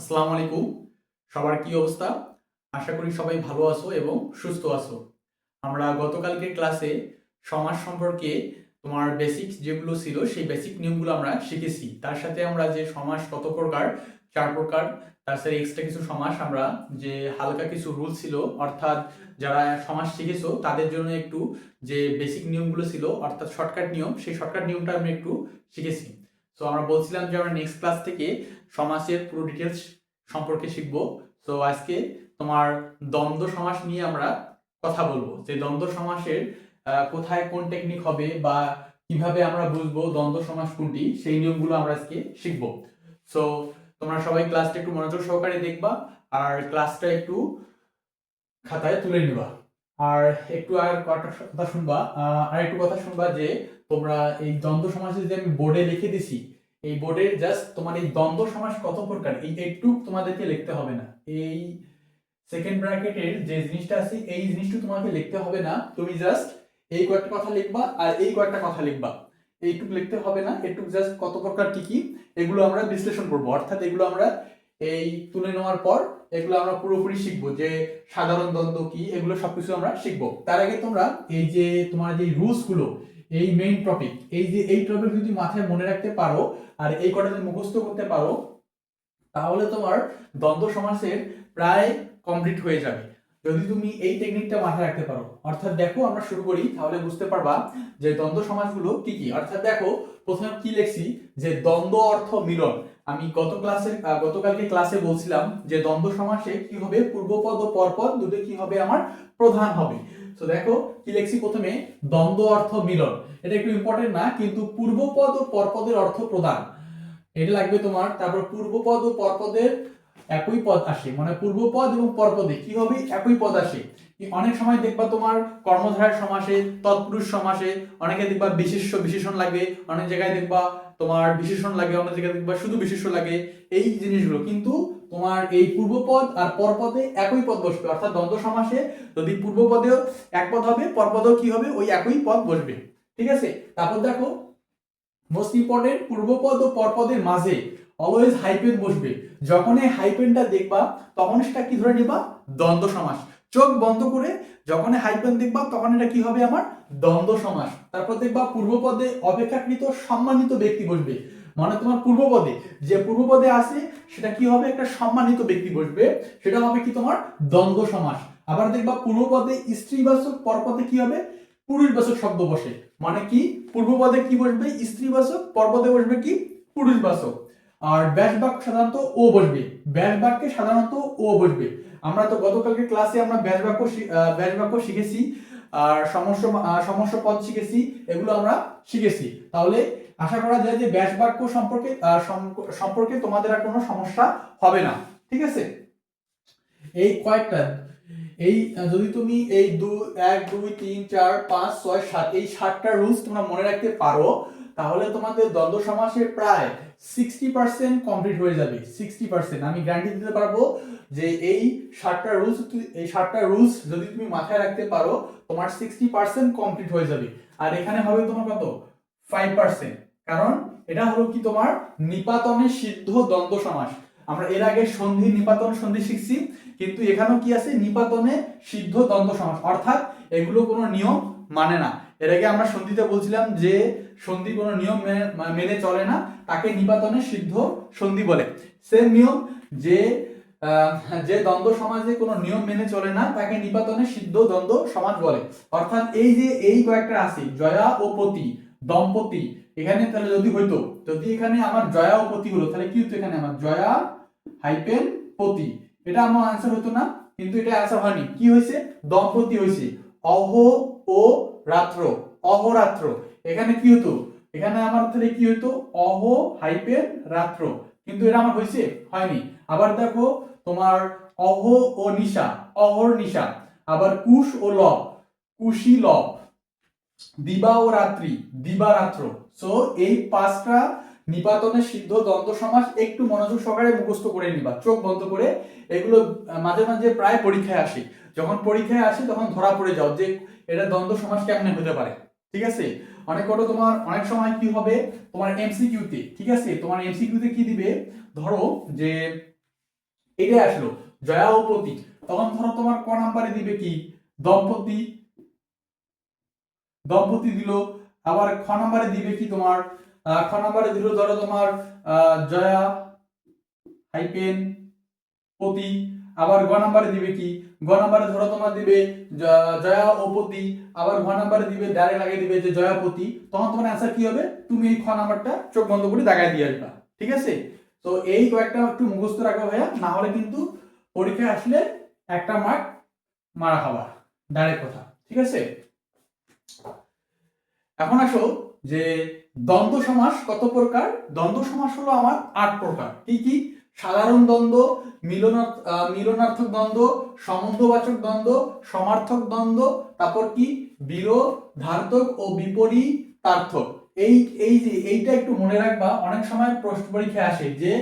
আসসালামু আলাইকুম। সবার কি অবস্থা? আশা করি সবাই ভালো আছো এবং সুস্থ আছো। আমরা গতকালকে ক্লাসে সমাজ সম্পর্কে তোমার বেসিক যেগুলো ছিল, সেই বেসিক নিয়মগুলো আমরা শিখেছি। তার সাথে আমরা যে সমাজ কত প্রকার, চার প্রকার, তার সাথে এক্সট্রা কিছু সমাস আমরা যে হালকা কিছু রুল ছিল, অর্থাৎ যারা সমাজ শিখেছো, তাদের জন্য একটু যে বেসিক নিয়মগুলো ছিল, অর্থাৎ শর্টকাট নিয়ম, সেই শর্টকাট নিয়মটা আমরা একটু শিখেছি। তো আমরা বলছিলাম যে আমরা নেক্সট ক্লাস থেকে সমাজের পুরো ডিটেলস সম্পর্কে শিখব। তো আজকে তোমার দ্বন্দ্ব সমাস নিয়ে আমরা কথা বলব। যে দ্বন্দ্ব সমাসের কোথায় কোন টেকনিক হবে বা কীভাবে আমরা বুঝব দ্বন্দ্ব সমাস কোনটি, সেই নিয়মগুলো আমরা আজকে শিখব। সো তোমরা সবাই ক্লাসটা একটু মনোযোগ সহকারে দেখবা আর ক্লাসটা একটু খাতায় তুলে নিবা। আর একটু আর কথা শুনবা আর একটু কথা শুনবা যে তোমরা এই দ্বন্দ্ব সমাসে যে আমি বোর্ডে লিখে দিছি এই বোর্ডের জাস্ট তোমার এই দ্বন্দ্ব সমাস কত প্রকার? এই একটু তোমাদেরকে লিখতে হবে না। এই সেকেন্ড ব্র্যাকেটের যে জিনিসটা আছে, এই জিনিসটা তোমাকে লিখতে হবে না। তুমি জাস্ট এই কয়েকটা কথা লিখবা আর এই কয়েকটা কথা লিখবা। এইটুক লিখতে হবে না। এইটুক জাস্ট কত প্রকার কি কি, এগুলো আমরা বিশ্লেষণ করব। অর্থাৎ এগুলো আমরা এই তুলে নেওয়ার পর এগুলো আমরা পুরোপুরি শিখব যে সাধারণ দ্বন্দ্ব কি, এগুলো সবকিছু আমরা শিখব। তার আগে তোমরা এই যে তোমার যে রুলসগুলো এই মেইন টপিক এই যে, এই টপিক যদি মাথায় মনে রাখতে পারো আর এই কটা যদি মুখস্থ করতে পারো, তাহলে তোমার দ্বন্দ্ব সমাসের প্রায় কমপ্লিট হয়ে যাবে। যদি তুমি এই টেকনিকটা মাথায় রাখতে পারো, অর্থাৎ দেখো আমরা শুরু করি, তাহলে বুঝতে পারবা যে দ্বন্দ্ব সমাসগুলো কি কি। অর্থাৎ দেখো, প্রথমে কি লিখছি, যে দ্বন্দ্ব অর্থ মিলন। আমি গত ক্লাসে গতকালকে ক্লাসে বলছিলাম যে দ্বন্দ্ব সমাসে কি হবে? পূর্বপদ ও পরপদ দুটো কি হবে? আমার প্রধান হবে। তো দেখো, কি লিখছি প্রথমে? দ্বন্দ্ব অর্থ মিলন। এটা একটু ইম্পর্টেন্ট না, কিন্তু পূর্বপদ ও পরপদের অর্থ প্রদান এটা লাগবে তোমার, তারপর পূর্বপদ ও পরপদের একই পদ আসে। মানে পূর্বপদ এবং পরপদে কি হবে? একই পদ আসে। অনেক সময় দেখবা তোমার কর্মধারয় সমাসে, তৎপুরুষ সমাসে, অনেকে দেখবা বিশেষ্য বিশেষণ লাগে, অনেক জায়গায় দেখবা তোমার বিশেষণ লাগে, অনেক জায়গায় দেখবা শুধু বিশেষ্য লাগে, এই জিনিসগুলো। কিন্তু তোমার এই পূর্বপদ আর পরপদে একই পদ বসবে। অর্থাৎ দ্বন্দ্ব সমাসে যদি পূর্বপদেও এক পদ হবে, পরপদেও কি হবে? ওই একই পদ বসবে। ঠিক আছে? তারপর দেখো মোস্ট ইম্পর্টেন্ট পূর্বপদ ও পরপদের মাঝে অলওয়েজ হাইপেন বসবে। যখন এই হাইপেনটা দেখবা, তখন সেটা কি ধরে নিবা? দ্বন্দ্ব সমাস। চোখ বন্ধ করে যখন হাইপেন দেখবা, তখন এটা কি হবে আমার? দ্বন্দ্ব সমাস। তারপর দেখবা, পূর্বপদে অপেক্ষাকৃত সম্মানিত ব্যক্তি বসবে। মানে তোমার পূর্বপদে। যে পূর্বপদে আছে, সেটা কি হবে? একটা সম্মানিত ব্যক্তি বসবে। সেটা হবে কি তোমার? দ্বন্দ্ব সমাস। আবার দেখবা পূর্বপদে স্ত্রীবাচক পরপদে কি হবে? পুরুষবাচক শব্দ বসে। মানে কি? পূর্বপদে কি বসবে? স্ত্রীবাচক পরপদে বসবে কি? পুরুষবাচক আর ব্যাস বাক্য সাধারণত ও বসবে। ব্যাস বাক্যে সাধারণত ও বসবে। আমরা তো গতকালকে ক্লাসে আমরা ব্যাস বাক্য ব্যাস বাক্য শিখেছি। আর সমস্যা সমস্য পদ শিখেছি। এগুলো আমরা শিখেছি। তাহলে আশা করা যায় যে ব্যাস বাক্য সম্পর্কে সম্পর্কে তোমাদের আর কোনো সমস্যা হবে না, ঠিক আছে? এই কয়েকটা, এই যদি তুমি এই দু, এক, দুই, তিন, চার, পাঁচ, ছয়, সাত, এই সাতটা রুলস তোমরা মনে রাখতে পারো, তাহলে তোমাদের দ্বন্দ্ব সমাসের প্রায় সিক্সটি পার্সেন্ট কমপ্লিট হয়ে যাবে সিক্সটি পার্সেন্ট আমি গ্যারান্টি দিতে পারব যে এই সাতটা রুলস এই সাতটা রুলস যদি তুমি মাথায় রাখতে পারো, তোমার সিক্সটি পার্সেন্ট কমপ্লিট হয়ে যাবে। আর এখানে হবে তোমার কত? ফাইভ পার্সেন্ট কারণ এটা হলো কি তোমার নিপাতনে সিদ্ধ দ্বন্দ্ব সমাস। আমরা এর আগে সন্ধি, নিপাতন সন্ধি শিখছি, কিন্তু এখানেও কি আছে? নিপাতনে সিদ্ধ দ্বন্দ্ব সমাস। অর্থাৎ এগুলো কোনো নিয়ম মানে না। এর আগে আমরা সন্ধিতে বলছিলাম যে সন্ধি কোনো নিয়ম মেনে- চলে না, তাকে নিপাতনে সিদ্ধ সন্ধি বলে। সেম নিয়ম, যে যে দ্বন্দ্ব সমাজে কোনো নিয়ম মেনে চলে না, তাকে নিপাতনে সিদ্ধ দ্বন্দ্ব সমাজ বলে। অর্থাৎ এই যে এই কয়েকটা আছে, জয়া ও পতি, দম্পতি এখানে তাহলে যদি হইতো, যদি এখানে আমার জয়া ও পতি হলো, তাহলে কি হতো এখানে আমার? জয়া হাইপেন পতি এটা আমার আনসার হতো না, কিন্তু এটা আনসার হয়নি। কি হয়েছে দম্পতি হয়েছে অহ ও রাত্র অহরাত্র এখানে কি হতো এখানে আমার তাহলে কি হতো অহ হাইপেন রাত্র। কিন্তু এটা আমার হয়েছে হয়নি। আবার দেখো, তোমার অহ ও নিশা, অহর নিশা। আবার কুশ ও লব কুশি লব দিবা ও রাত্রি, দিবা রাত্র। সো এই পাঁচটা নিপাতনের সিদ্ধ দ্বন্দ্ব সমাস একটু মনোযোগ সহকারে মুখস্থ করে নিবা, চোখ বন্ধ করে। এগুলো মাঝে মাঝে প্রায় পরীক্ষায় আসে। যখন পরীক্ষায় আসে, তখন ধরা পড়ে যাও যে এটা দ্বন্দ্ব সমাস কেমনে হতে পারে। ঠিক আছে? অনেক কত তোমার, অনেক সময় কি হবে? তোমার এমসিকিউতে, ঠিক আছে? তোমার এমসিকিউতে কি দিবে? ধরো যে এটাই আসলো, জয়া ও পতি তখন ধরো তোমার ক নাম্বারে দিবে কি? দম্পতি দম্পতি দিল। আবার খ নাম্বারে দিবে কি তোমার? খ নাম্বারে দিল, ধরো তোমার জয়া, হাইপেন, পতি। আবার গ নাম্বারে দিবে কি? গ নাম্বারে ধরো তোমার দিবে জয়া ও পতি। আবার ঘ নাম্বারে দিবে ডাইরেক্ট লাগিয়ে দিবে যে জয়াপতি তখন তোমার অ্যান্সার কি হবে? তুমি এই খ নাম্বারটা চোখ বন্ধ করে দাগায় দিয়ে আসবা। ঠিক আছে? তো এই কয়েকটা একটু মুখস্থ রাখো ভাইয়া, না হলে কিন্তু পরীক্ষায় আসলে একটা মার্ক মারা খাবা। ডাইরেক্ট কথা। ঠিক আছে? এখন আসো যে দ্বন্দ্ব সমাস কত প্রকার? দ্বন্দ্ব সমাস হলো আমার আট প্রকার। কি কি? সাধারণ দ্বন্দ্ব, মিলনার্থ মিলনার্থক দ্বন্দ্ব, সম্বন্ধবাচক দ্বন্দ্ব, সমার্থক দ্বন্দ্ব, তারপর কি? বিরোধার্থক ও বিপরীতার্থক। এই এই যে, এইটা একটু মনে রাখবা, অনেক সময় প্রশ্ন পরীক্ষায় আসে যে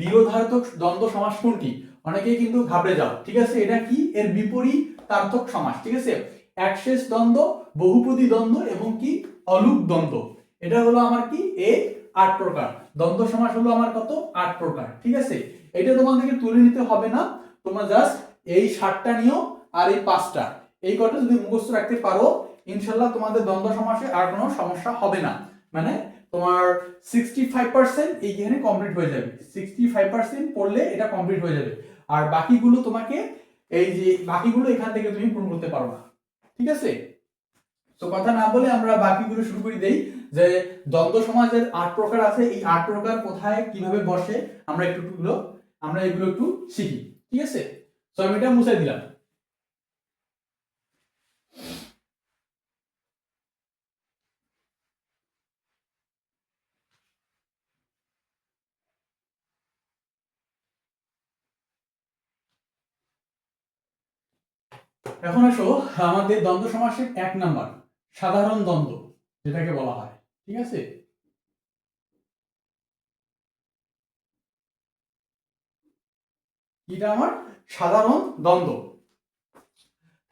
বিরোধার্থক দ্বন্দ্ব সমাস কোনটি? অনেকেই কিন্তু ঘাবড়ে যাও, ঠিক আছে? এটা কি? এর বিপরীতার্থক সমাস, ঠিক আছে? একশেষ দ্বন্দ্ব, বহুপদী দ্বন্দ্ব এবং কি? অলুক দ্বন্দ্ব। এটা হলো আমার কি? এই আট প্রকার। দ্বন্দ্ব সমাস হলো আমার কত? আট প্রকার। ঠিক আছে? এটা তোমাদেরকে তুলে নিতে হবে না। তোমরা জাস্ট এই সাতটা নিও আর এই পাঁচটা। এই কটা যদি মুখস্থ রাখতে পারো, ইনশাল্লাহ তোমাদের দ্বন্দ্ব সমাসে আর কোনো সমস্যা হবে না। মানে তোমার সিক্সটি ফাইভ পার্সেন্ট এইখানে কমপ্লিট হয়ে যাবে। সিক্সটি ফাইভ পার্সেন্ট পড়লে এটা কমপ্লিট হয়ে যাবে। আর বাকিগুলো তোমাকে এই যে বাকিগুলো এখান থেকে তুমি পূরণ করতে পারবা ঠিক আছে? তো কথা না বলে আমরা বাকিগুলো শুরু করে, দেই যে দ্বন্দ্ব সমাজের আট প্রকার আছে। এই আট প্রকার কোথায়, কীভাবে বসে, আমরা একটু একটুগুলো আমরা এগুলো একটু শিখি, ঠিক আছে? তো আমি এটা মুছে দিলাম। এখন আসো আমাদের দ্বন্দ্ব সমাসের এক নাম্বার, সাধারণ দ্বন্দ্ব, যেটাকে বলা হয়। ঠিক আছে? এটা আমার সাধারণ দ্বন্দ্ব।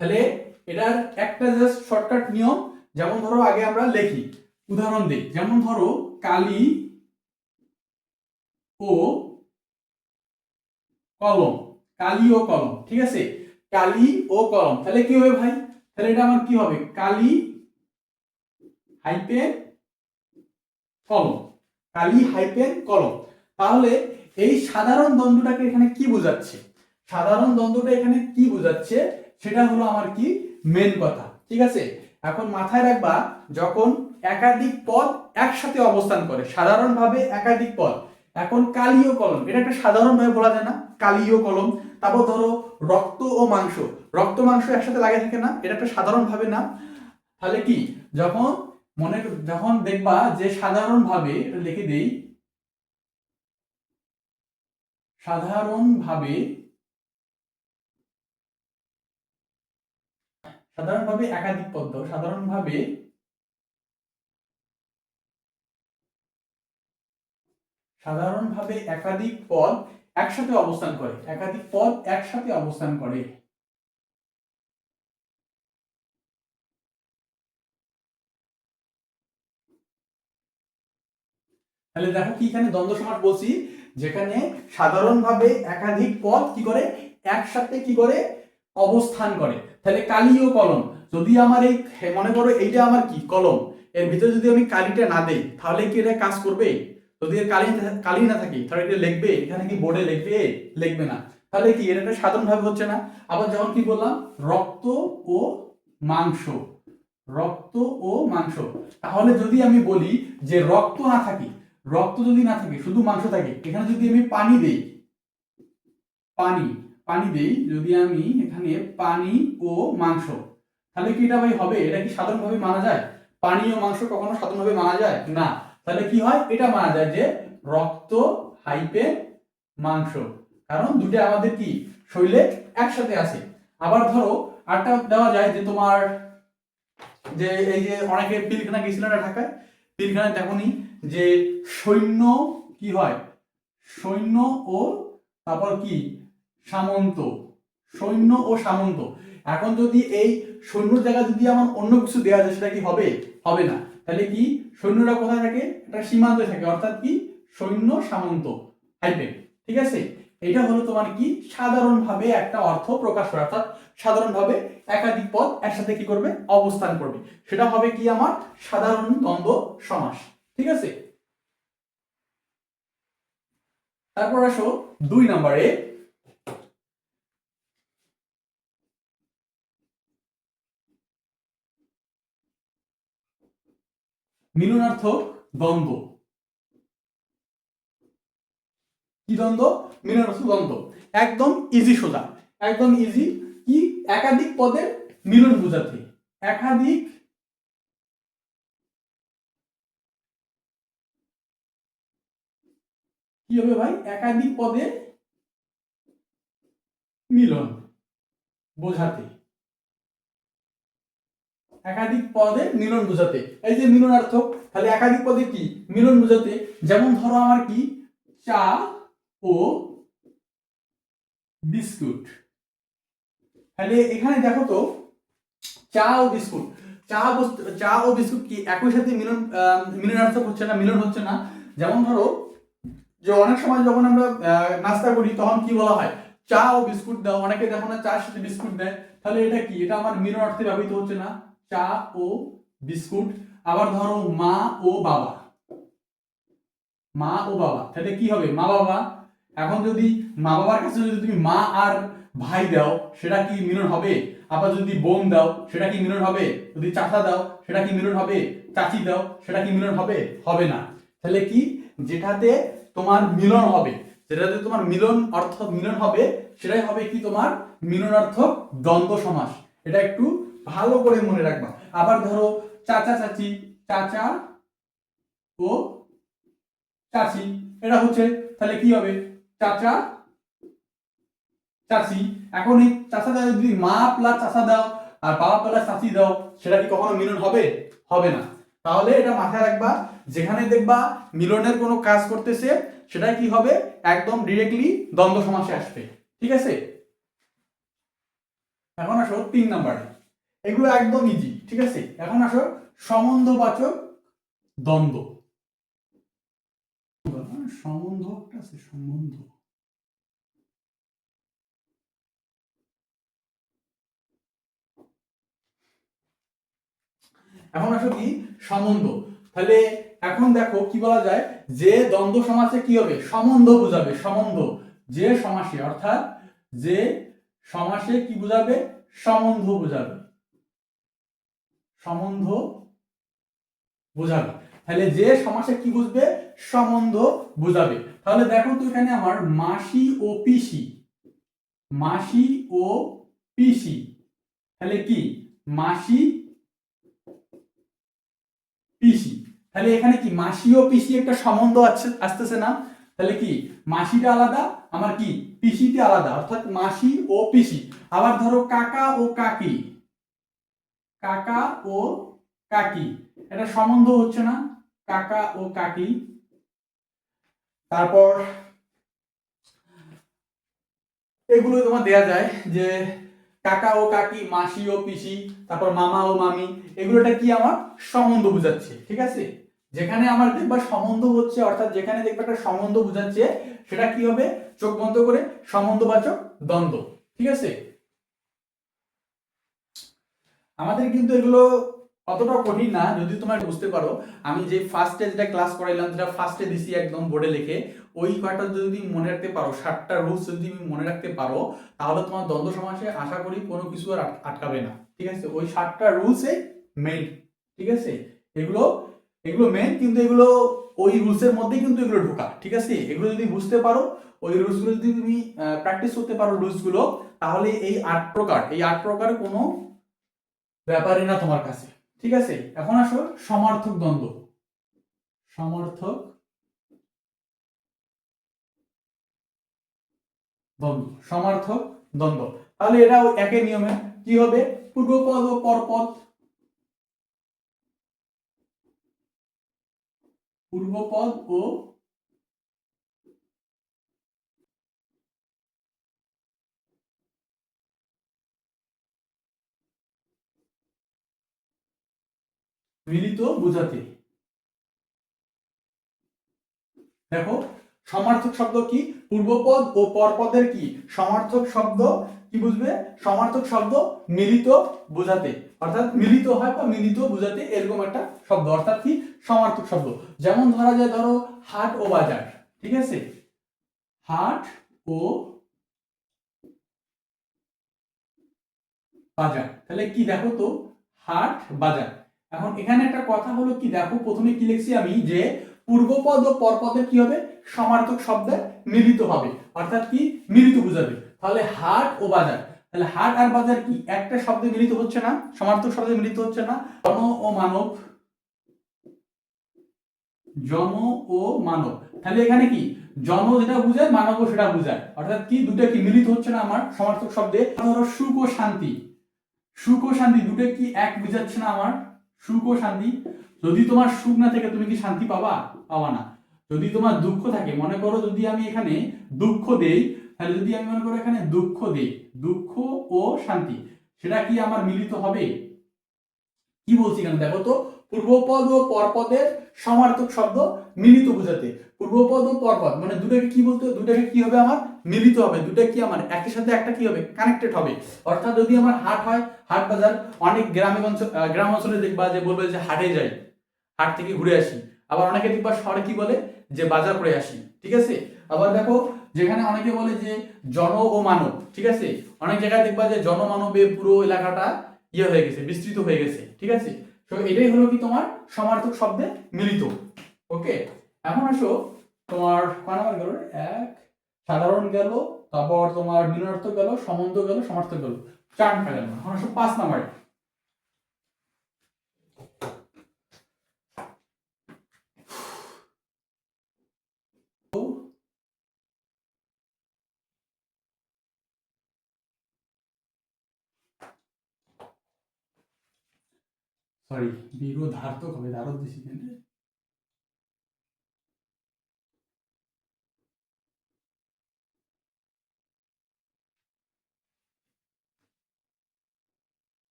তাহলে এটার একটা জাস্ট শর্টকাট নিয়ম, যেমন ধরো আগে আমরা লিখি। উদাহরণ দিই, যেমন ধরো কালি ও কলম, কালি ও কলম, ঠিক আছে? কালি ও কলম। তাহলে কি হবে ভাই? তাহলে এটা আমার কি হবে? কালি হাইপেন কলম। কালি হাইপেন কলম। তাহলে এই সাধারণ দ্বন্দ্বটাকে এখানে কি বোঝাচ্ছে? সাধারণ দ্বন্দ্বটা এখানে কি বোঝাচ্ছে? সেটা হলো আমার কি? মেন কথা। ঠিক আছে? এখন মাথায় রাখবা, যখন একাধিক পদ একসাথে অবস্থান করে, সাধারণভাবে একাধিক পদ, এখন কালীয় কলম। এটা একটা সাধারণভাবে বলা যায় না। কালীয় কলম। তারপর ধরো রক্ত ও মাংস। রক্ত মাংস একসাথে লাগে থাকে না, এটা একটা সাধারণ ভাবে না? তাহলে কি? যখন মনে যখন দেখবা যে সাধারণ ভাবে লিখে দেই সাধারণ ভাবে সাধারণ ভাবে একাধিক পদ্ম সাধারণ ভাবে সাধারণভাবে একাধিক পদ একসাথে অবস্থান করে, একাধিক পদ একসাথে অবস্থান করে। তাহলে দেখো কি এখানে দ্বন্দ্ব সমাস বলছি, যেখানে সাধারণভাবে একাধিক পদ কি করে? একসাথে কি করে? অবস্থান করে। তাহলে কালি ও কলম, যদি আমার এই মনে করো এইটা আমার কি? কলম। এর ভিতরে যদি আমি কালিটা না দেই, তাহলে কি এটা কাজ করবে? যদি এর কালি কালি না থাকে, তাহলে এটা লিখবে, এখানে কি বোর্ডে লিখবে? লিখবে না। তাহলে কি এটা সাধারণভাবে হচ্ছে না? আবার যেমন কি বললাম? রক্ত ও মাংস। রক্ত ও মাংস। তাহলে যদি আমি বলি যে রক্ত না থাকে, রক্ত যদি না থাকে, শুধু মাংস থাকে, এখানে যদি আমি পানি দেই, পানি পানি দেই, যদি আমি এখানে পানি ও মাংস, তাহলে কি এটা ভাই হবে? এটা কি সাধারণভাবে মানা যায়? পানি ও মাংস কখনো সাধারণভাবে মানা যায়? না। তাহলে কি হয়? এটা মানা যায় যে রক্ত হাইপে মাংস। কারণ দুটো আমাদের কি? শরীরে একসাথে আছে। আবার ধরো আরটা দেওয়া যায় যে তোমার যে এই যে অনেকে পিলখানা গেছিল না ঢাকায়? পিলখানায় দেখনি যে সৈন্য কি হয়? সৈন্য ও তারপর কি? সামন্ত। সৈন্য ও সামন্ত। এখন যদি এই সৈন্য জায়গায় যদি আমার অন্য কিছু দেওয়া যায়, সেটা কি হবে? হবে না। তাহলে কি? সৈন্যরা কোথায় থাকে? একটা সীমান্তে থাকে। অর্থাৎ কি? সৈন্য সামন্ত। হাইপে। ঠিক আছে? এটা হলো তোমার কি? সাধারণভাবে একটা অর্থ প্রকাশ করে। অর্থাৎ সাধারণভাবে একাধিক পদ একসাথে কি করবে? অবস্থান করবে। সেটা হবে কি আমার? সাধারণ দ্বন্দ্ব সমাস। ঠিক আছে? তারপর আসো দুই নম্বরে। মিলনার্থক দ্বন্দ্ব। কি দ্বন্দ্ব? মিলনার্থক দ্বন্দ্ব। একদম ইজি সোজা। একদম ইজি কি? একাধিক পদের মিলন বোঝাতে। একাধিক কি হবে ভাই? একাধিক পদে মিলন বোঝাতে। একাধিক পদে মিলন বোঝাতে। এই যে মিলনার্থক তাহলে একাধিক পদে কি? মিলন বোঝাতে। যেমন ধরো আমার কি? চা ও বিস্কুট। তাহলে এখানে দেখো তো চা ও বিস্কুট। চা চা ও বিস্কুট কি একই সাথে মিলন আহ, মিলনার্থক হচ্ছে না মিলন হচ্ছে না? যেমন ধরো যে অনেক সময় যখন আমরা নাস্তা করি তখন কি বলা হয়? চা ও বিস্কুট দাও। অনেকে দেখো না চার সাথে বিস্কুট দেয়। তাহলে এটা কি? এটা আমার মিলন অর্থে ব্যবহৃত হচ্ছে না? চা ও বিস্কুট, আবার ধরো মা ও বাবা। মা ও বাবা, তাহলে কি হবে? মা বাবা, এখন যদি মা বাবার কাছে যদি তুমি মা আর ভাই দাও, সেটা কি মিলন হবে? আবার যদি বোন দাও, সেটা কি মিলন হবে? যদি চাচা দাও, সেটা কি মিলন হবে? চাচি দাও, সেটা কি মিলন হবে? হবে না। তাহলে কি? যেটাতে তোমার মিলন হবে, যেটাতে তোমার মিলন অর্থ মিলন হবে, সেটাই হবে কি তোমার? মিলনার্থক দ্বন্দ্ব সমাস। এটা একটু ভালো করে মনে রাখবা। আবার ধরো চাচা, চাচি, চাচা ও চাচি, এটা হচ্ছে তাহলে কি হবে? চাচা, চাচি, এখন এই চাচা যদি মা প্লাস চাচা দাও আর বাবা প্লাস চাচি দাও, সেটা কি কখনো মিলন হবে? হবে না। তাহলে এটা মাথায় রাখবা, যেখানে দেখবা মিলনের কোনো কাজ করতেছে সেটা কি হবে? একদম ডিরেক্টলি দ্বন্দ্ব সমাসে আসবে। ঠিক আছে? এখন আসো তিন নাম্বারে। এগুলো একদম ইজি ঠিক আছে? এখন আসো, সম্বন্ধবাচক দ্বন্দ্ব। সম্বন্ধ একটা আছে, সম্বন্ধ। এখন আসো কি? সম্বন্ধ। তাহলে এখন দেখো কি বলা যায়? যে দ্বন্দ্ব সমাসে কি হবে? সম্বন্ধ বোঝাবে, সম্বন্ধ। যে সমাসে, অর্থাৎ যে সমাসে কি বোঝাবে? সম্বন্ধ বোঝাবে। সম্বন্ধ বোঝাবে। তাহলে যে সমাসে কি বুঝবে? সম্বন্ধ বোঝাবে। তাহলে দেখো তো এখানে আমার মাসি ও পিসি। মাসি ও পিসি। তাহলে কি? মাসি, পিসি। তাহলে এখানে কি? মাসি ও পিসি একটা সম্বন্ধ আসতেছে না? তাহলে কি? মাসিটা আলাদা, আমার কি? পিসিটা আলাদা। অর্থাৎ মাসি ও পিসি। আবার ধরো কাকা ও কাকি। কাকা ও কাকি। এটা সম্বন্ধ হচ্ছে না। কাকা ও কাকি। তারপর এগুলো তোমার দেয়া যায় যে কাকা ও কাকি, মাসি ও পিসি, তারপর মামা ও মামি, এগুলোটা কি আমার সম্বন্ধ বুঝাচ্ছে, ঠিক আছে? যেখানে আমার দেখবা সম্বন্ধ হচ্ছে, অর্থাৎ যেখানে দেখবা একটা সম্বন্ধ বোঝাচ্ছে, সেটা কি হবে? চোখ বন্ধ করে সম্বন্ধবাচক দ্বন্দ্ব, ঠিক আছে? আমাদের কিন্তু এগুলো অতটা কঠিন না, যদি তোমরা বুঝতে পারো। আমি যে ফার্স্টে যেটা ক্লাস করাইলাম, যেটা ফার্স্টে দিছি একদম বোর্ডে লিখে, ওই কয়টা যদি মনে রাখতে পারো ষাটটা রুলস যদি তুমি মনে রাখতে পারো, তাহলে তোমার দ্বন্দ্ব সমাসে আশা করি কোনো কিছু আর আটকাবে না। ঠিক আছে? ওই ষাটটা রুলসে মেইন ঠিক আছে? এগুলো এগুলো মেইন কিন্তু এগুলো ওই রুলসের মধ্যেই কিন্তু এগুলো ঢোকা। ঠিক আছে? এগুলো যদি বুঝতে পারো, ওই রুলসগুলো যদি তুমি প্র্যাকটিস করতে পারো রুলসগুলো তাহলে এই আট প্রকার, এই আট প্রকার কোনো ব্যাপারই না তোমার কাছে। ঠিক আছে? এখন আসো, সমার্থক দ্বন্দ্ব। সমার্থক দ্বন্দ্ব সমার্থক দ্বন্দ্ব। তাহলে এটাও একই নিয়মে কি হবে? পূর্বপদ ও পরপদ। পূর্বপদ ও মিলিত বোঝাতে। দেখো, সমার্থক শব্দ কি? পূর্বপদ ও পরপদের কি? সমার্থক শব্দ কি বুঝবে? সমার্থক শব্দ মিলিত বোঝাতে। অর্থাৎ মিলিত হয় বা মিলিত বোঝাতে এরকম একটা শব্দ। অর্থাৎ কি? সমার্থক শব্দ। যেমন ধরা যায়, ধরো, হাট ও বাজার। ঠিক আছে? হাট ও বাজার। তাহলে কি দেখো তো? হাট, বাজার। এখন এখানে একটা কথা হলো কি, দেখো প্রথমে কি লিখছি আমি, যে পূর্বপদ ও পরপদের কি হবে? সমার্থক শব্দে মিলিত হবে। অর্থাৎ কি? মিলিত বোঝাবে। তাহলে হাট ও বাজার। তাহলে হাট আর বাজার কি? একটা শব্দে মিলিত হচ্ছে না, সমার্থক শব্দে মিলিত হচ্ছে না। জন ও মানব। জন ও মানব। তাহলে এখানে কি? জন যেটা বুঝায়, মানব সেটা বুঝায়। অর্থাৎ কি? দুটো কি মিলিত হচ্ছে না আমার সমার্থক শব্দে? ধরো সুখ ও শান্তি। সুখ ও শান্তি দুটো কি এক বুঝাচ্ছে না আমার? সুখ ও শান্তি। যদি তোমার সুখ না থাকে, তুমি কি শান্তি পাবা? পাবা না। যদি তোমার দুঃখ থাকে, মনে করো যদি আমি এখানে দুঃখ দেই, তাহলে যদি আমি মনে করো এখানে দুঃখ দেই, দুঃখ ও শান্তি, সেটা কি আমার মিলিত হবে? কি বলছি কেন দেখো তো, পূর্বপদ ও পরপদের সমার্থক শব্দ মিলিত বোঝাতে। পূর্বপদ ও পরপদ মানে দুটাকে কি বলতে দুটাকে কি হবে আমার? মিলিত হবে। দুটা কি আমার? একই সাথে একটা কি হবে? কানেক্টেড হবে। অর্থাৎ যদি আমার হাট হয়, হাট বাজার, অনেক গ্রামে গ্রাম অঞ্চলে দেখবা যে বলবে যে হাটে যাই, হাট থেকে ঘুরে আসি। আবার অনেকে দেখবা শহরে কি বলে? যে বাজার করে আসি। ঠিক আছে? আবার দেখো, যেখানে অনেকে বলে যে জন ও মানব। ঠিক আছে? অনেক জায়গায় দেখবা যে জনমানবে পুরো এলাকাটা ইয়ে হয়ে গেছে, বিস্তৃত হয়ে গেছে। ঠিক আছে? তো এটাই হলো কি তোমার? সমার্থক শব্দে মিলিত। ওকে এখন আসো তোমার, কয় নাম্বার গেল এক সাধারণ গেল, তারপর তোমার মিলনার্থক গেল সম্বন্ধ গেল, সমার্থক গেল। চারটা গেল। এখন আসো পাঁচ নাম্বারে। সরি বিরোধার্থক হবে ধারত দিছি কিন্তু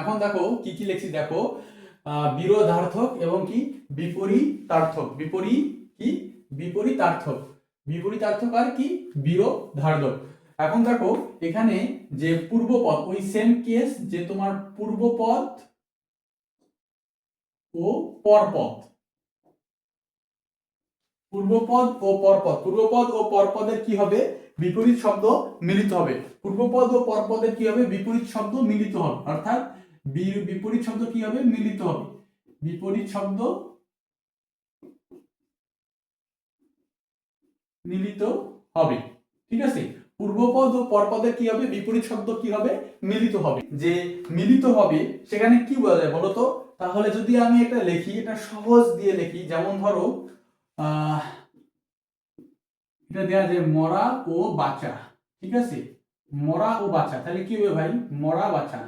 এখন দেখো, কি কি লিখছি দেখো? বিরোধার্থক এবং কি? বিপরীতার্থক। বিপরীত কি? বিপরীতার্থক। বিপরীতার্থক আর কি? বিরোধার্থক এখন দেখো, এখানে যে পূর্বপদ, ওই সেম কেস যে তোমার পূর্বপদ ও পরপদ। পূর্বপদ ও পরপদ। পূর্বপদ ও পরপদের কি হবে? বিপরীত শব্দ মিলিত হবে। পূর্বপদ ও পরপদের কি হবে? বিপরীত শব্দ মিলিত হবে। অর্থাৎ বিপরীত শব্দ কি হবে? মিলিত হবে। বিপরীত শব্দ মিলিত হবে। ঠিক আছে? পূর্বপদ ও পরপদের কি হবে? বিপরীত শব্দ কি হবে? মিলিত হবে। যে মিলিত হবে, সেখানে কি বলা যায় বলো তো তাহলে যদি আমি এটা লিখি, এটা সহজ দিয়ে লিখি, যেমন ধরো এটা দেয়া যায় মরা ও বাচ্চা ঠিক আছে? মরা ও বাচ্চা তাহলে কি হবে ভাই? মরা বাচ্চা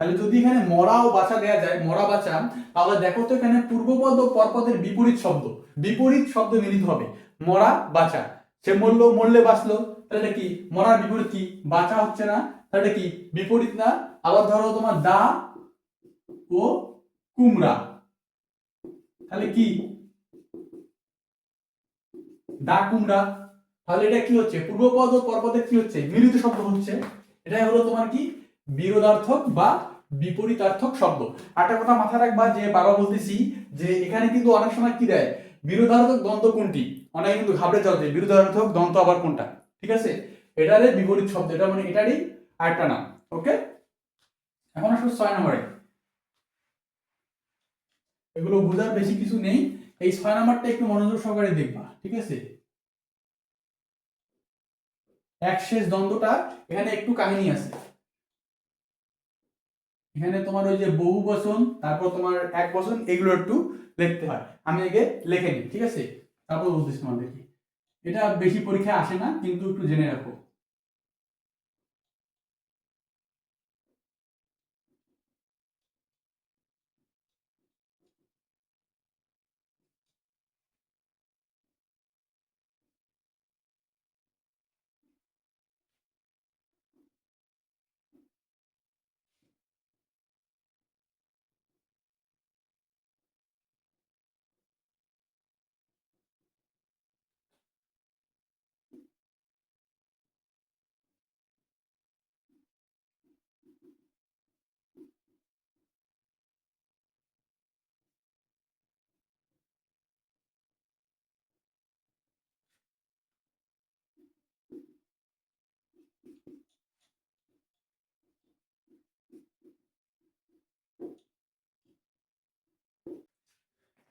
তাহলে যদি এখানে মরা ও বাচ্চা দেয়া যায়, মরা বাচ্চা তাহলে দেখো তো এখানে পূর্বপদ ও পরপদের বিপরীত শব্দ। বিপরীত শব্দ মিলিত হবে। মরা বাচ্চা সে মরলো, মরলে বাঁচলো। তাহলে কি? মরার বিপরীত কি? বাঁচা হচ্ছে না। তাহলে কি? বিপরীত না। আবার ধরো তোমার দা ও কুমড়া। তাহলে কি? দা কুমড়া। তাহলে এটা কি হচ্ছে? পূর্বপদ ও পরপদের কি হচ্ছে? মিলিত শব্দ হচ্ছে। এটাই হলো তোমার কি? বিরোধার্থক বা বিপরীতার্থক শব্দ। একটা কথা মাথায় রাখবা যে বাবা বলতেছি যে এখানে কিন্তু অনেক সময় কি দেয়? বিরোধার্থক দ্বন্দ্ব কোনটি? অনেকে কিন্তু ঘাবড়ে যাও যে বিরোধার্থক দ্বন্দ্ব আবার কোনটা? ঠিক আছে? এটারে বিপরীত শব্দ, এটা মানে এটারই আরেকটা নাম, ওকে? এখন আসলে ছয় নম্বরে। এগুলো বোঝার বেশি কিছু নেই। এই ছয় নাম্বারটা একটু মনোযোগ সহকারে দেখবা, ঠিক আছে? এক শেষ দ্বন্দ্বটা, এখানে একটু কাহিনী আছে। এখানে তোমার ওই যে বহু বচন, তারপর তোমার এক বচন, এগুলো একটু লিখতে হয়। আমি আগে লিখে নিই, ঠিক আছে? তারপর বলতেছি তোমাদেরকে এটা বেশি পরীক্ষায় আসে না, কিন্তু একটু জেনে রাখো।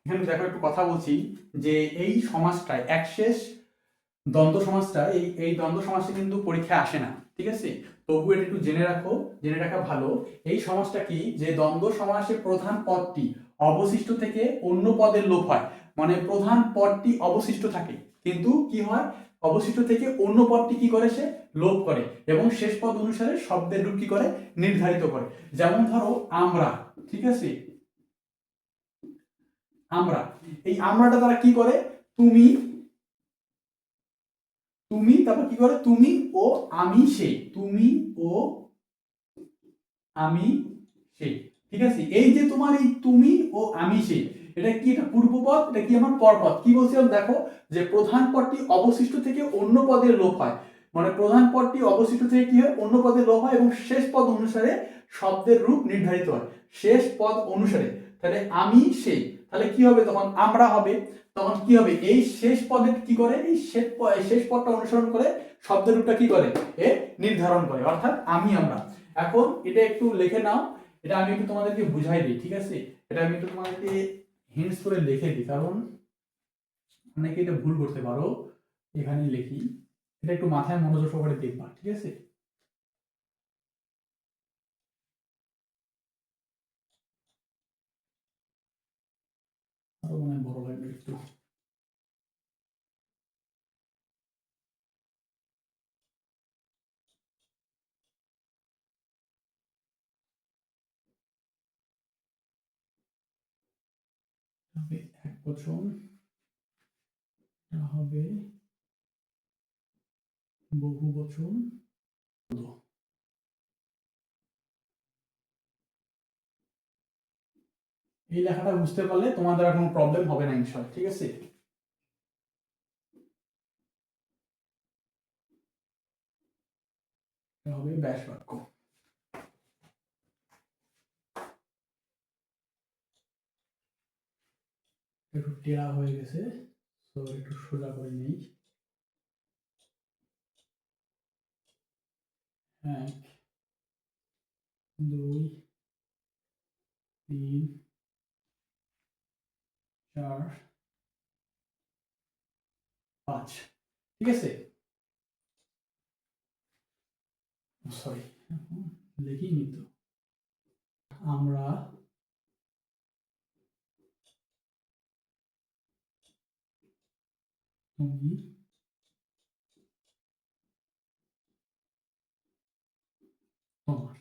এখানে দেখো একটু কথা বলছি যে এই সমাজটায় একশেষ দ্বন্দ্ব সমাজটা, এই এই দ্বন্দ্ব সমাজটা কিন্তু পরীক্ষায় আসে না, ঠিক আছে? তবু এটা একটু জেনে রাখো, জেনে রাখা ভালো, এই সমাজটা কি? যে দ্বন্দ্ব সমাসের প্রধান পদটি অবশিষ্ট থেকে অন্য পদের লোপ হয় মানে প্রধান পদটি অবশিষ্ট থাকে, কিন্তু কি হয়? অবশিষ্ট থেকে অন্য পদটি কি করে সে? লোপ করে, এবং শেষ পদ অনুসারে শব্দের রূপ কি করে? নির্ধারিত করে। যেমন ধরো আমরা, ঠিক আছে? আমরা। এই আমরাটা তারা কি করে? তুমি তুমি, তারপর কি করে? তুমি ও আমি সেই তুমি ও আমি সেই ঠিক আছে? এই যে তোমার এই তুমি ও আমি সেই এটা কি? এটা পূর্বপদ? এটা কি আমার পরপদ? কি বলছিলাম? দেখো, যে প্রধান পদটি অবশিষ্ট থেকে অন্য পদের লোপ হয়। মানে প্রধান পদটি অবশিষ্ট থেকে কি হয়? অন্য পদের লোপ হয় এবং শেষ পদ অনুসারে শব্দের রূপ নির্ধারিত হয়। শেষ পদ অনুসারে। তাহলে আমি সেই তাহলে কি হবে তখন? আমরা হবে, তখন কি হবে? এই শেষ পদে কি করে? এই শেষ শেষ পদটা অনুসরণ করে শব্দের রূপটা কি করে? এ নির্ধারণ করে, অর্থাৎ আমি আমরা। এখন এটা একটু লিখে নাও। এটা আমি একটু তোমাদেরকে বুঝাই দিই, ঠিক আছে? এটা আমি একটু তোমাদেরকে হিন্টস করে লিখে দিই, কারণ অনেকে এটা ভুল করতে পারো। এখানে লিখি। এটা একটু মাথায় মনোযোগ সহকারে দেখবা, ঠিক আছে? আরও মনে হয় বড় লাগবে একটু হবে এক এটা হবে বহু বচন এই লেখাটা বুঝতে পারলে তোমাদের আর কোনো প্রবলেম হবে না ইনশাল্লাহ, ঠিক আছে? হবে ব্যাস বাক্য। একটু টেরা হয়ে গেছে তো একটু সোজা করে নেই। এক, দুই, তিন চার পাঁচ। ঠিক আছে? সরি লিখিনি তো। আমরা তুমি তোমার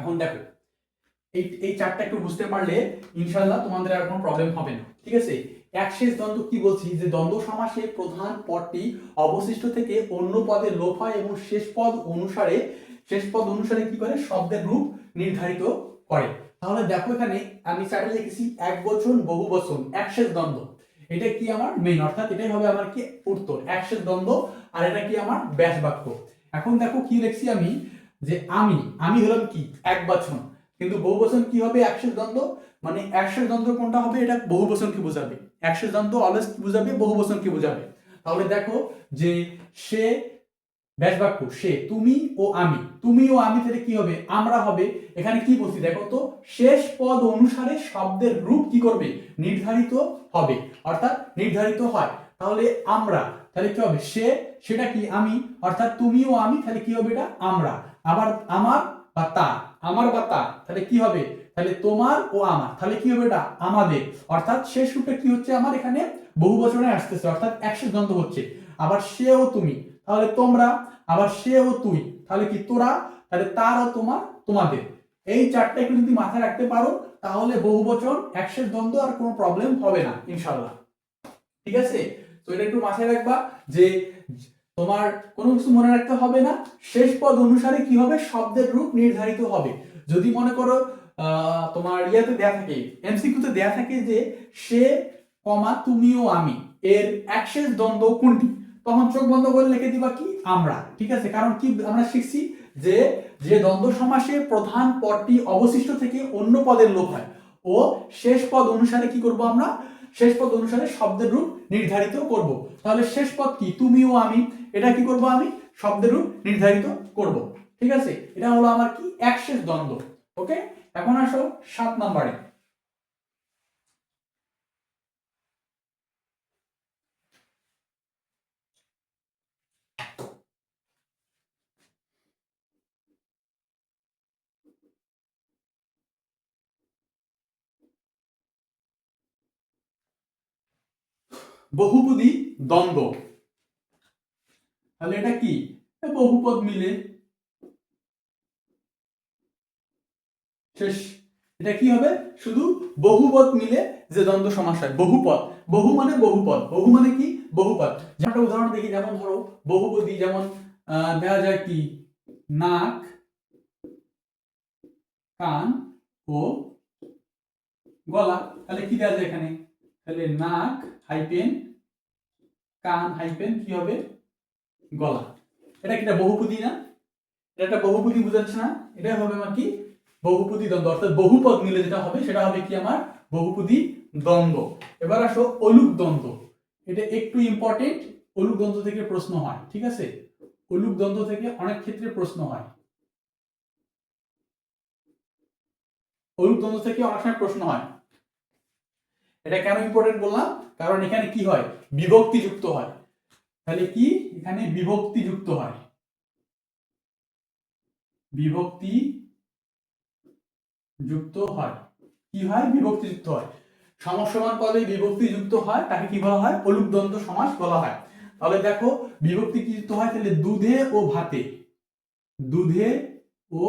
এখন দেখো, এই এই চারটা একটু বুঝতে পারলে ইনশাল্লাহ তোমাদের আর কোনো প্রবলেম হবে না, ঠিক আছে? একশেষ দ্বন্দ্ব কি বলছি? যে দ্বন্দ্ব সমাসে প্রধান পদটি অবশিষ্ট থেকে অন্য পদে লোপ হয় এবং শেষ পদ অনুসারে, শেষ পদ অনুসারে কি করে? শব্দের রূপ নির্ধারিত করে। তাহলে দেখো এখানে আমি চারটে লিখেছি, এক বচন, বহু বচন একশেষ দ্বন্দ্ব। এটা কি আমার মেইন অর্থাৎ এটাই হবে আমার কি? উত্তর। একশেষ দ্বন্দ্ব, আর এটা কি আমার ব্যাস বাক্য। এখন দেখো কি লিখছি আমি? যে আমি আমি হলাম কি? এক বচন। কিন্তু বহু বচন কি হবে? একশেষ দ্বন্দ্ব? মানে একশেষ দ্বন্দ্ব কোনটা হবে? এটা বহু বচন কি বোঝাবে? একশেষ দ্বন্দ্ব অলওয়েজ বোঝাবে? বহু বচন কি বোঝাবে? তাহলে দেখো যে সে ব্যাস বাক্য সে, তুমি ও আমি। তুমি ও আমি তাহলে কি হবে? আমরা হবে। এখানে কি বলছি দেখো তো? শেষ পদ অনুসারে শব্দের রূপ কি করবে? নির্ধারিত হবে। অর্থাৎ নির্ধারিত হয়। তাহলে আমরা, তাহলে কি হবে? সে, সেটা কি? আমি। অর্থাৎ তুমি ও আমি, তাহলে কি হবে এটা? আমরা। আবার আমার বা তা আমার বা তা তাহলে কি হবে? তাহলে তোমার ও আমার, তাহলে কি হবে এটা? আমাদের। অর্থাৎ শেষ রূপে কি হচ্ছে? আমার এখানে বহু বছরে আসতেছে, অর্থাৎ একশো দ্বন্দ্ব হচ্ছে। আবার সে ও তুমি, তাহলে তোমরা, আবার সে ও তুই, তাহলে কি তোরা? তাহলে তার ও তোমার, তোমাদের। এই চারটা একটু যদি মাথায় রাখতে পারো, তাহলে বহু বচন একশেষ দ্বন্দ্ব আর কোনো প্রবলেম হবে না ইনশাল্লাহ ঠিক আছে? তো এটা একটু মাথায় রাখবা যে তোমার কোনো কিছু মনে রাখতে হবে না। শেষ পদ অনুসারে কি হবে? শব্দের রূপ নির্ধারিত হবে। যদি মনে করো তোমার ইয়াতে দেয়া থাকে, এমসিকিউতে দেয়া থাকে যে সে কমা তুমিও আমি, এর একশেষ দ্বন্দ্ব কোনটি? তখন চোখ বন্ধ করে লিখে দিবা কি? আমরা, ঠিক আছে? কারণ কি আমরা শিখছি যে যে দ্বন্দ্ব সমাসে প্রধান পদটি অবশিষ্ট থেকে অন্য পদের লোপ হয়। ও শেষ পদ অনুসারে কি করব আমরা? শেষ পদ অনুসারে শব্দের রূপ নির্ধারিত করব। তাহলে শেষ পদ কি? তুমিও আমি এটা কি করব আমি? শব্দের রূপ নির্ধারিত করব। ঠিক আছে? এটা হলো আমার কি? একশেষ দ্বন্দ্ব। ওকে? এখন আসো সাত নম্বরে। বহুপদী দ্বন্দ্ব। তাহলে এটা কি? বহুপদ মিলে। শেষ। এটা কি হবে? শুধু বহুপদ মিলে যে দ্বন্দ্ব সমাস হয়। বহুপদ। বহু মানে বহুপদ। বহু মানে কি? বহুপদ। একটা উদাহরণ দেখি, যেমন ধরো, বহুপদী যেমন দেওয়া যায় কি? নাক, কান ও গলা। তাহলে কি দেওয়া যায় এখানে? তাহলে নাক, হাইপেন, কান, হাইপেন কি হবে? গলা। এটা কি এটা বহুপদী না? এটা একটা বহুপদী বুঝাচ্ছে না? এটা হবে আমার কি? বহুপদী দ্বন্দ্ব। অর্থাৎ বহুপদ মিলে যেটা হবে, সেটা হবে কি আমার? বহুপদী দ্বন্দ্ব। এবার আসো অলুক দ্বন্দ্ব। এটা একটু ইম্পর্টেন্ট অলুক দ্বন্দ্ব থেকে প্রশ্ন হয়, ঠিক আছে? অলুক দ্বন্দ্ব থেকে অনেক ক্ষেত্রে প্রশ্ন হয়। অলুক দ্বন্দ্ব থেকে অনেক সময় প্রশ্ন হয়। এটা কেন ইম্পর্টেন্ট বললাম? কারণ এখানে কি হয়? বিভক্তি যুক্ত হয়। তাহলে কি? এখানে বিভক্তি যুক্ত হয়। বিভক্তি যুক্ত হয়। কি হয়? বিভক্তি যুক্ত হয়। সমস্যমান পদে বিভক্তি যুক্ত হয়, তাকে কি বলা হয়? দ্বন্দ্ব সমাস বলা হয়। তাহলে দেখো, বিভক্তি কি যুক্ত হয়? তাহলে দুধে ও ভাতে। দুধে ও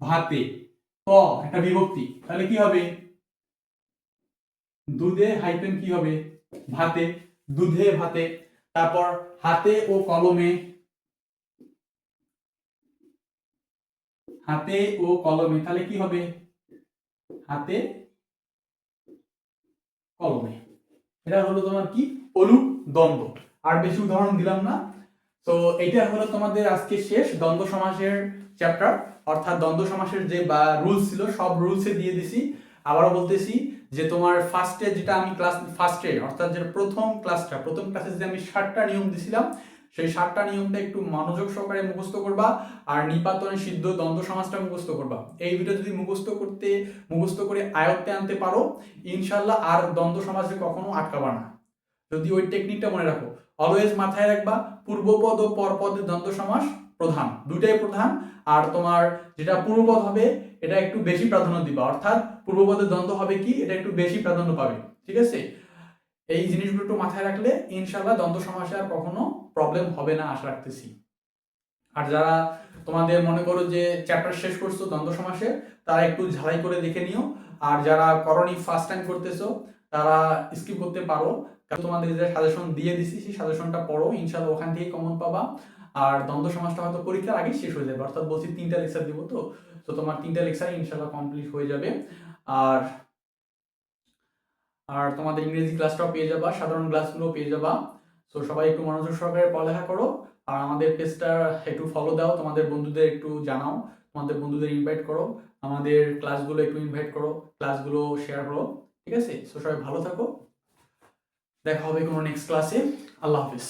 ভাতে। ক, একটা বিভক্তি। তাহলে কি হবে? দুধে হাইপেন কি হবে? ভাতে। দুধে ভাতে। তারপর হাতে ও কলমে, হাতে ও কলমে, তাহলে কি হবে? হাতে কলমে। এটা হলো তোমার কি? অলুক দ্বন্দ্ব আর বেশি উদাহরণ দিলাম না। তো এটা হলো তোমাদের আজকে শেষ দ্বন্দ্ব সমাসের চ্যাপ্টার অর্থাৎ দ্বন্দ্ব সমাসের যে বা রুলস ছিল, সব রুলসে দিয়ে দিছি। আবারও বলতেছি যে তোমার ফার্স্টে যেটা আমি ক্লাস ফার্স্টে অর্থাৎ যেটা প্রথম ক্লাসটা প্রথম ক্লাসে যে আমি ষাটটা নিয়ম দিছিলাম, সেই ষাটটা নিয়মটা একটু মনোযোগ সহকারে মুখস্থ করবা আর নিপাতনে, সিদ্ধ, দ্বন্দ্ব সমাজটা মুখস্থ করবা। এই দুটো যদি মুখস্থ করতে, মুখস্থ করে আয়ত্তে আনতে পারো ইনশাল্লাহ আর দ্বন্দ্ব সমাজে কখনো আটকাবা না। যদি ওই টেকনিকটা মনে রাখো অলওয়েজ মাথায় রাখবা, পূর্বপদ ও পরপদের দ্বন্দ্ব সমাস প্রধান, দুইটাই প্রধান। আর তোমার যেটা পূর্বপদ হবে, এটা একটু বেশি প্রাধান্য দিবা। অর্থাৎ পূর্বপদের দ্বন্দ্ব হবে কি? এটা একটু বেশি প্রাধান্য পাবে। ঠিক আছে? এই জিনিসগুলো একটু মাথায় রাখলে ইনশাল্লাহ দ্বন্দ্ব সমাসে আর কখনো প্রবলেম হবে না, আশা রাখতেছি। আর যারা তোমাদের মনে করো যে চ্যাপ্টার শেষ করছ দ্বন্দ্ব সমাসে তারা একটু ঝালাই করে দেখে নিও। আর যারা করণী ফার্স্ট টাইম করতেছো, তারা স্কিপ করতে পারো। তোমাদের যে সাজেশন দিয়ে দিছি, সেই সাজেশনটা পড়ো। ইনশাল্লাহ ওখান থেকে কমন পাবা। আর দ্বন্দ্ব সমাজটা হয়তো পরীক্ষার আগেই শেষ হয়ে যাবে, অর্থাৎ বলছি তিনটা লেকচার দিব তো। তো তোমার তিনটা লেকচার ইনশাল্লাহ কমপ্লিট হয়ে যাবে। আর আর তোমাদের ইংরেজি ক্লাসটাও পেয়ে যাবা, সাধারণ ক্লাসগুলো পেয়ে যাবা। তো সবাই একটু মনোযোগ সহকারে পড়ালেখা করো। আর আমাদের পেজটা একটু ফলো দাও, তোমাদের বন্ধুদের একটু জানাও, তোমাদের বন্ধুদের ইনভাইট করো, আমাদের ক্লাসগুলো একটু ইনভাইট করো ক্লাসগুলো শেয়ার করো, ঠিক আছে? তো সবাই ভালো থাকো। দেখা হবে কোনো নেক্সট ক্লাসে আল্লাহ হাফিজ।